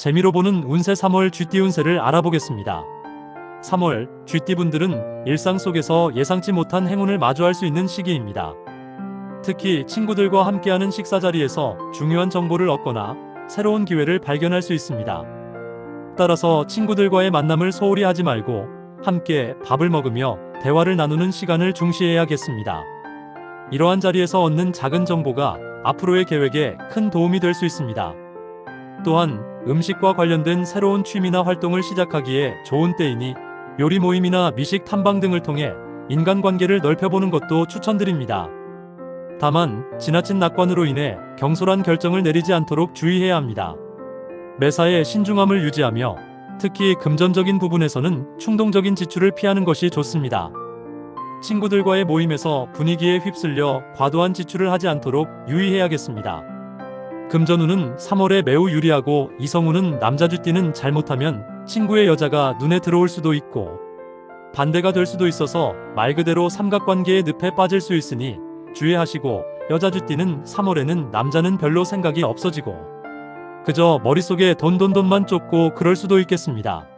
재미로 보는 운세 3월 쥐띠 운세를 알아보겠습니다. 3월 쥐띠분들은 일상 속에서 예상치 못한 행운을 마주할 수 있는 시기입니다. 특히 친구들과 함께하는 식사 자리에서 중요한 정보를 얻거나 새로운 기회를 발견할 수 있습니다. 따라서 친구들과의 만남을 소홀히 하지 말고 함께 밥을 먹으며 대화를 나누는 시간을 중시해야겠습니다. 이러한 자리에서 얻는 작은 정보가 앞으로의 계획에 큰 도움이 될 수 있습니다. 또한 음식과 관련된 새로운 취미나 활동을 시작하기에 좋은 때이니 요리 모임이나 미식 탐방 등을 통해 인간관계를 넓혀보는 것도 추천드립니다. 다만 지나친 낙관으로 인해 경솔한 결정을 내리지 않도록 주의해야 합니다. 매사에 신중함을 유지하며 특히 금전적인 부분에서는 충동적인 지출을 피하는 것이 좋습니다. 친구들과의 모임에서 분위기에 휩쓸려 과도한 지출을 하지 않도록 유의해야겠습니다. 금전운은 3월에 매우 유리하고 이성운은 남자 쥐띠는 잘못하면 친구의 여자가 눈에 들어올 수도 있고 반대가 될 수도 있어서 말 그대로 삼각관계의 늪에 빠질 수 있으니 주의하시고 여자 쥐띠는 3월에는 남자는 별로 생각이 없어지고 그저 머릿속에 돈돈돈만 쫓고 그럴 수도 있겠습니다.